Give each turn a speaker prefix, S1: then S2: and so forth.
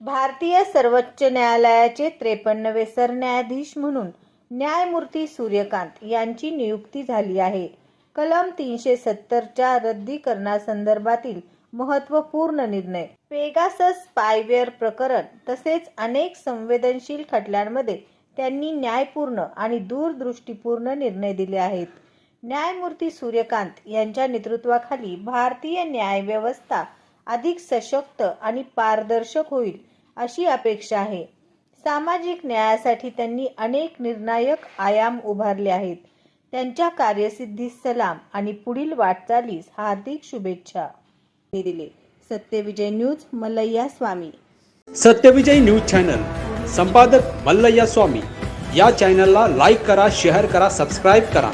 S1: भारतीय सर्वोच्च न्यायालयाचे त्रेपन्नवे सरन्यायाधीश म्हणून न्यायमूर्ती सूर्यकांत यांची नियुक्ती झाली आहे. कलम तीनशे सत्तरच्या रद्दीकरणासंदर्भातील महत्त्वपूर्ण निर्णय. पेगासस स्पायवेअर प्रकरण तसेच अनेक संवेदनशील खटल्यांमध्ये त्यांनी न्यायपूर्ण आणि दूरदृष्टीपूर्ण निर्णय दिले आहेत. न्यायमूर्ती सूर्यकांत यांच्या नेतृत्वाखाली भारतीय न्यायव्यवस्था अधिक सशक्त आणि पारदर्शक होईल अशी अपेक्षा आहे. सामाजिक न्यायासाठी त्यांनी अनेक निर्णायक आयाम उभारले आहेत. त्यांच्या कार्यसिद्धीस सलाम आणि पुढील वाटचालीस हार्दिक शुभेच्छा. दिले. Satyavijay news Mallayya Swami.
S2: Satyavijay news channel. संपादक मल्लय्या स्वामी. या चॅनलला लाईक करा शेअर करा सबस्क्राईब करा.